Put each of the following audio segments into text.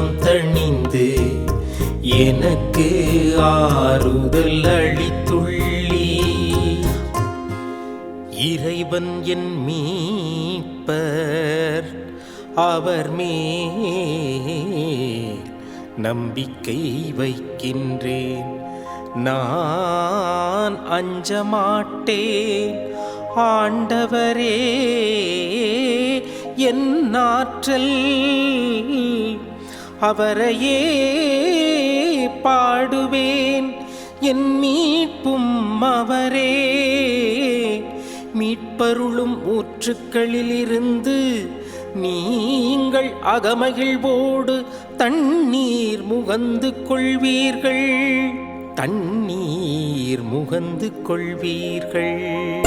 உள்ளம் தணிந்து எனக்கு ஆறுதல் அளித்துள்ளி. இறைவன் என் மீட்பர் அவர் மே நம்பிக்கை வைக்கின்றேன். நான் அஞ்சமாட்டேன் ஆண்டவரே என் ஆற்றல் அவரையே பாடுவேன். என் மீட்பும் அவரே. மீட்பருளும் ஊற்றுக்களிலிருந்து நீங்கள் அகமகிழ்வோடு தண்ணீர் முகந்து கொள்வீர்கள். தண்ணீர் முகந்து கொள்வீர்கள்.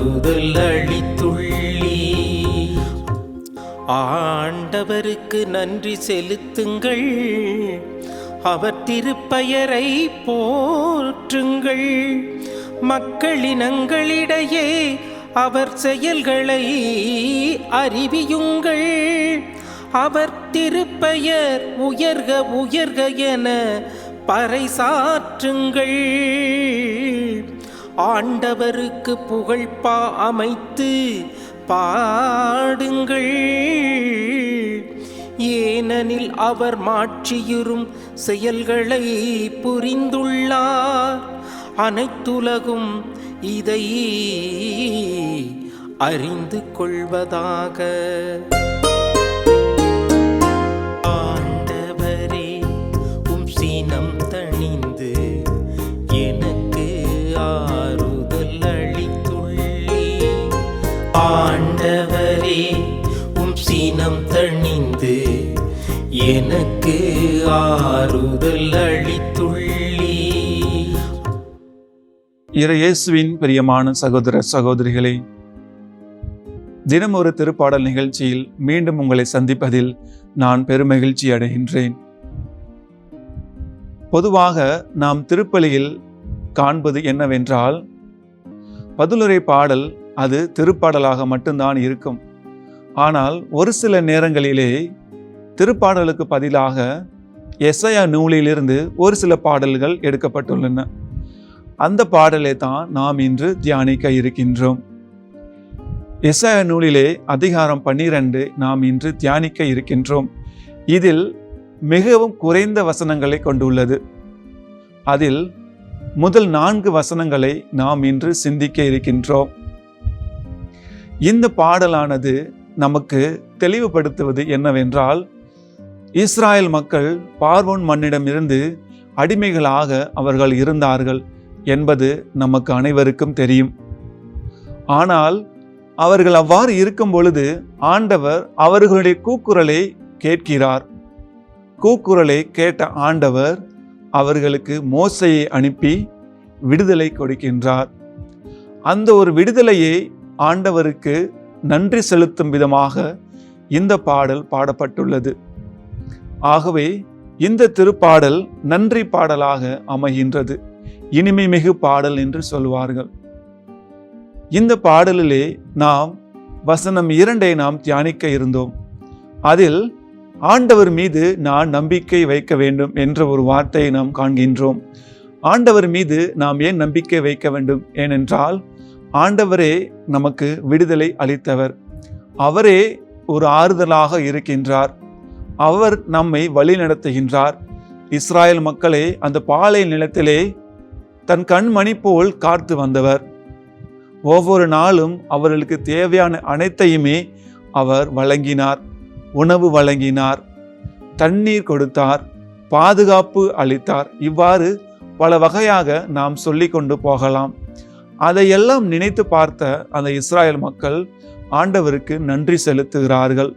ஆறுதல் அளித்துள்ளி. ஆண்டவருக்கு நன்றி செலுத்துங்கள். அவர் திருப்பெயரை போற்றுங்கள். மக்களினங்களிடையே அவர் செயல்களை அறிவியுங்கள். அவர் திருப்பெயர் உயர்க உயர்க என பறைசாற்றுங்கள் ஆண்டவருக்கு புகழ்பா அமைத்து பாடுங்கள். ஏனெனில் அவர் மாற்றியுறும் செயல்களை புரிந்துள்ளார். அனைத்துலகும் இதை அறிந்து கொள்வதாக ஆண்டவரே உம் சீனம் தணிந்து எனக்கு ஆறுதல் அளித்துள்ளி இறையேசுவின் பிரியமான சகோதர சகோதரிகளே தினம் ஒரு திருப்பாடல் நிகழ்ச்சியில் மீண்டும் உங்களை சந்திப்பதில் நான் பெருமகிழ்ச்சி அடைகின்றேன். பொதுவாக நாம் திருப்பலியில் காண்பது என்னவென்றால் பதிலுரை பாடல் அது திருப்பாடலாக மட்டும்தான் இருக்கும். ஆனால் ஒரு சில நேரங்களிலே திருப்பாடலுக்கு பதிலாக எஸ்ஐயா நூலிலிருந்து ஒரு சில பாடல்கள் எடுக்கப்பட்டுள்ளன. அந்த பாடலை தான் நாம் இன்று தியானிக்க இருக்கின்றோம். எஸ்ஐயா நூலிலே அதிகாரம் பன்னிரண்டு நாம் இன்று தியானிக்க இருக்கின்றோம். இதில் மிகவும் குறைந்த வசனங்களை கொண்டுள்ளது. அதில் முதல் நான்கு வசனங்களை நாம் இன்று சிந்திக்க இருக்கின்றோம். இந்த பாடலானது நமக்கு தெளிவுபடுத்துவது என்னவென்றால் இஸ்ராயல் மக்கள் பார்வோன் மண்ணிடமிருந்து அடிமைகளாக அவர்கள் இருந்தார்கள் என்பது நமக்கு அனைவருக்கும் தெரியும். ஆனால் அவர்கள் அவ்வாறு இருக்கும் பொழுது ஆண்டவர் அவர்களுடைய கூக்குரலை கேட்கிறார். கூக்குரலை கேட்ட ஆண்டவர் அவர்களுக்கு மோசையை அனுப்பி விடுதலை கொடுக்கின்றார். அந்த ஒரு விடுதலையை ஆண்டவருக்கு நன்றி செலுத்தும் விதமாக இந்த பாடல் பாடப்பட்டுள்ளது. ஆகவே இந்த திருப்பாடல் நன்றி பாடலாக அமைகின்றது. இனிமை மிகு பாடல் என்று சொல்வார்கள். இந்த பாடலிலே நாம் வசனம் இரண்டை நாம் தியானிக்க இருந்தோம். அதில் ஆண்டவர் மீது நான் நம்பிக்கை வைக்க வேண்டும் என்ற ஒரு வார்த்தையை நாம் காண்கின்றோம். ஆண்டவர் மீது நாம் ஏன் நம்பிக்கை வைக்க வேண்டும்? ஏனென்றால் ஆண்டவரே நமக்கு விடுதலை அளித்தவர். அவரே ஒரு ஆறுதலாக இருக்கின்றார். அவர் நம்மை வழி நடத்துகின்றார் இஸ்ராயல் மக்களை அந்த பாலை நிலத்திலே தன் கண்மணி போல் காத்து வந்தவர். ஒவ்வொரு நாளும் அவர்களுக்கு தேவையான அனைத்தையுமே அவர் வழங்கினார் உணவு வழங்கினார் தண்ணீர் கொடுத்தார் பாதுகாப்பு அளித்தார். இவ்வாறு பல வகையாக நாம் சொல்லிக்கொண்டு போகலாம். அதையெல்லாம் நினைத்து பார்த்த அந்த இஸ்ராயல் மக்கள் ஆண்டவருக்கு நன்றி செலுத்துகிறார்கள்.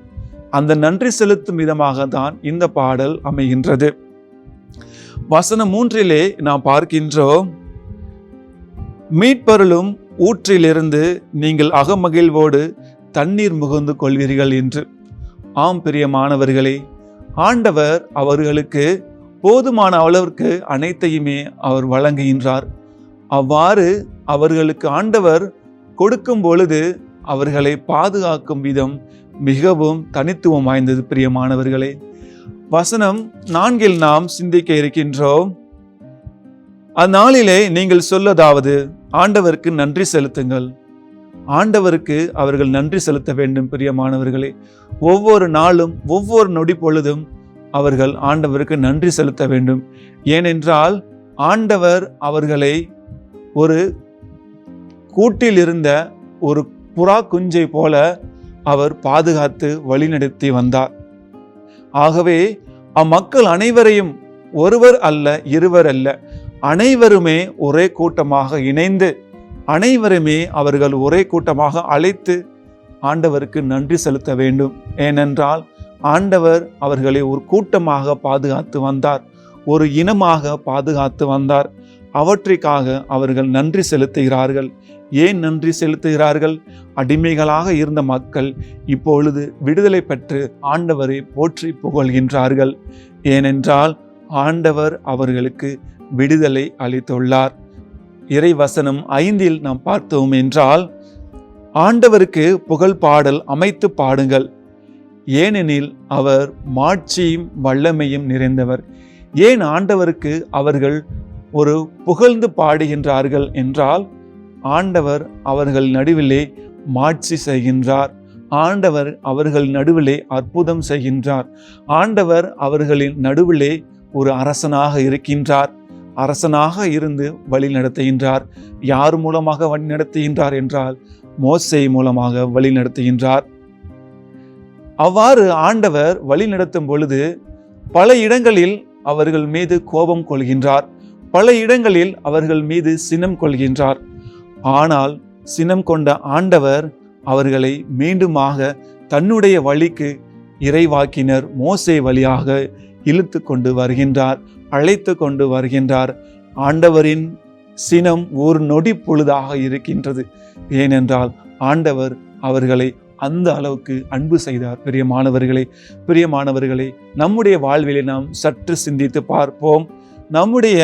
அந்த நன்றி செலுத்தும் விதமாக தான் இந்த பாடல் அமைகின்றது. வசனம் மூன்றிலே நாம் பார்க்கின்றோம் மீட்பருளும் ஊற்றிலிருந்து நீங்கள் அகமகிழ்வோடு தண்ணீர் முகந்து கொள்வீர்கள் என்று. ஆம் பிரியமானவர்களே ஆண்டவர் அவர்களுக்கு போதுமான அளவிற்கு அனைத்தையுமே அவர் வழங்குகின்றார். அவ்வாறு அவர்களுக்கு ஆண்டவர் கொடுக்கும் பொழுது அவர்களை பாதுகாக்கும் விதம் மிகவும் தனித்துவம் வாய்ந்தது பிரியமானவர்களே. வசனம் நான்கில் நாம் சிந்திக்க இருக்கின்றோம். அந்நாளிலே நீங்கள் சொல்லதாவது ஆண்டவருக்கு நன்றி செலுத்துங்கள். ஆண்டவருக்கு அவர்கள் நன்றி செலுத்த வேண்டும் பிரியமானவர்களே. ஒவ்வொரு நாளும் ஒவ்வொரு நொடி பொழுதும் அவர்கள் ஆண்டவருக்கு நன்றி செலுத்த வேண்டும். ஏனென்றால் ஆண்டவர் அவர்களை ஒரு கூட்டில் இருந்த ஒரு புறா குஞ்சை போல அவர் பாதுகாத்து வழிநடத்தி வந்தார். ஆகவே அம்மக்கள் அனைவரையும் ஒருவர் அல்ல இருவர் அல்ல அனைவருமே ஒரே கூட்டமாக இணைந்து அனைவருமே அவர்கள் ஒரே கூட்டமாக அழைத்து ஆண்டவருக்கு நன்றி செலுத்த வேண்டும். ஏனென்றால் ஆண்டவர் அவர்களை ஒரு கூட்டமாக பாதுகாத்து வந்தார் ஒரு இனமாக பாதுகாத்து வந்தார். அவற்றிற்காக அவர்கள் நன்றி செலுத்துகிறார்கள். ஏன் நன்றி செலுத்துகிறார்கள்? அடிமைகளாக இருந்த மக்கள் இப்பொழுது விடுதலை பெற்று ஆண்டவரை போற்றி புகழ்கின்றார்கள். ஏனென்றால் ஆண்டவர் அவர்களுக்கு விடுதலை அளித்துள்ளார். இறைவசனம் ஐந்தில் நாம் பார்த்தோம் என்றால் ஆண்டவருக்கு புகழ் பாடல் அமைத்து பாடுங்கள். ஏனெனில் அவர் மாட்சியும் வல்லமையும் நிறைந்தவர். ஏன் ஆண்டவருக்கு அவர்கள் ஒரு புகழ்ந்து பாடுகின்றார்கள் என்றால் ஆண்டவர் அவர்கள் நடுவிலே மாட்சி செய்கின்றார். ஆண்டவர் அவர்கள் நடுவிலே அற்புதம் செய்கின்றார். ஆண்டவர் அவர்களின் நடுவிலே ஒரு அரசனாக இருக்கின்றார். அரசனாக இருந்து வழி நடத்துகின்றார். யார் மூலமாக வழி நடத்துகின்றார் என்றால் மோசை மூலமாக வழி நடத்துகின்றார். அவ்வாறு ஆண்டவர் வழி நடத்தும் பொழுது பல இடங்களில் அவர்கள் மீது கோபம் கொள்கின்றார். பல இடங்களில் அவர்கள் மீது சினம் கொள்கின்றார். ஆனால் சினம் கொண்ட ஆண்டவர் அவர்களை மீண்டுமாக தன்னுடைய வழிக்கு இறைவாக்கினர் மோசை வழியாக இழுத்து கொண்டு வருகின்றார் அழைத்து கொண்டு வருகின்றார். ஆண்டவரின் சினம் ஒரு நொடி பொழுதாக இருக்கின்றது. ஏனென்றால் ஆண்டவர் அவர்களை அந்த அளவுக்கு அன்பு செய்தார். பிரியமானவர்களே பிரியமானவர்களே நம்முடைய வாழ்விலை நாம் சற்று சிந்தித்து பார்ப்போம். நம்முடைய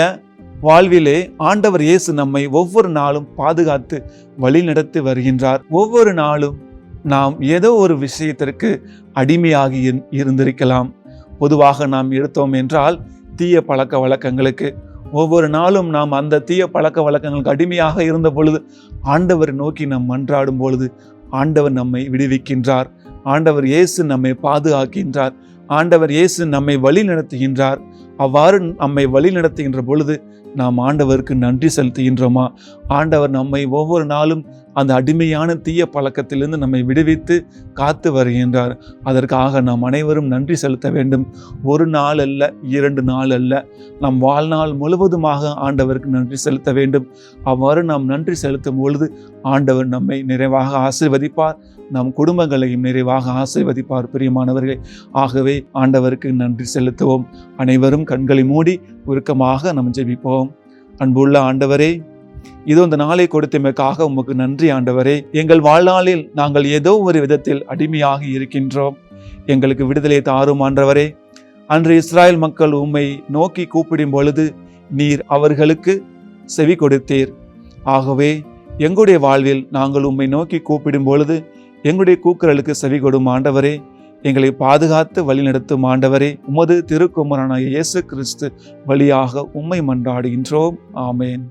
வாழ்விலே ஆண்டவர் இயேசு நம்மை ஒவ்வொரு நாளும் பாதுகாத்து வழிநடத்தி வருகின்றார். ஒவ்வொரு நாளும் நாம் ஏதோ ஒரு விஷயத்திற்கு அடிமையாகி இருந்திருக்கலாம். பொதுவாக நாம் எடுத்தோம் என்றால் தீய பழக்க வழக்கங்களுக்கு. ஒவ்வொரு நாளும் நாம் அந்த தீய பழக்க வழக்கங்களுக்கு அடிமையாக இருந்த பொழுது ஆண்டவர் நோக்கி நாம் மன்றாடும் பொழுது ஆண்டவர் நம்மை விடுவிக்கின்றார். ஆண்டவர் இயேசு நம்மை பாதுகாக்கின்றார். ஆண்டவர் இயேசு நம்மை வழி நடத்துகின்றார். அவ்வாறு நம்மை வழி நடத்துகின்ற பொழுது நாம் ஆண்டவருக்கு நன்றி செலுத்துகின்றோமா? ஆண்டவர் நம்மை ஒவ்வொரு நாளும் அந்த அடிமையான தீய பழக்கத்திலிருந்து நம்மை விடுவித்து காத்து வருகின்றார். அதற்காக நாம் அனைவரும் நன்றி செலுத்த வேண்டும். ஒரு நாள் அல்ல இரண்டு நாள் அல்ல. நம் வாழ்நாள் முழுவதுமாக ஆண்டவருக்கு நன்றி செலுத்த வேண்டும். அவ்வாறு நாம் நன்றி செலுத்தும் பொழுது ஆண்டவர் நம்மை நிறைவாக ஆசிர்வதிப்பார். நம் குடும்பங்களையும் நிறைவாக ஆசிர்வதிப்பார் பிரியமானவர்களே. ஆகவே ஆண்டவருக்கு நன்றி செலுத்துவோம். அனைவரும் கண்களை மூடி உருக்கமாக நாம் ஜெபிப்போம். அன்புள்ள ஆண்டவரே இதோ இந்த நாளை கொடுத்தமைக்காக உமக்கு நன்றி ஆண்டவரே. எங்கள் வாழ்நாளில் நாங்கள் ஏதோ ஒரு விதத்தில் அடிமையாக இருக்கின்றோம். எங்களுக்கு விடுதலை தாரும் ஆண்டவரே. அன்று இஸ்ராயல் மக்கள் உம்மை நோக்கி கூப்பிடும் பொழுது நீர் அவர்களுக்கு செவி கொடுத்தீர். ஆகவே எங்களுடைய வாழ்வில் நாங்கள் உம்மை நோக்கி கூப்பிடும் பொழுது எங்களுடைய கூக்குரலுக்கு செவி கொடும் ஆண்டவரே. எங்களை பாதுகாத்து வழிநடத்தும் ஆண்டவரே. உமது திருக்குமரனாய இயேசு கிறிஸ்து வழியாக உம்மை மன்றாடுகின்றோம். ஆமேன்.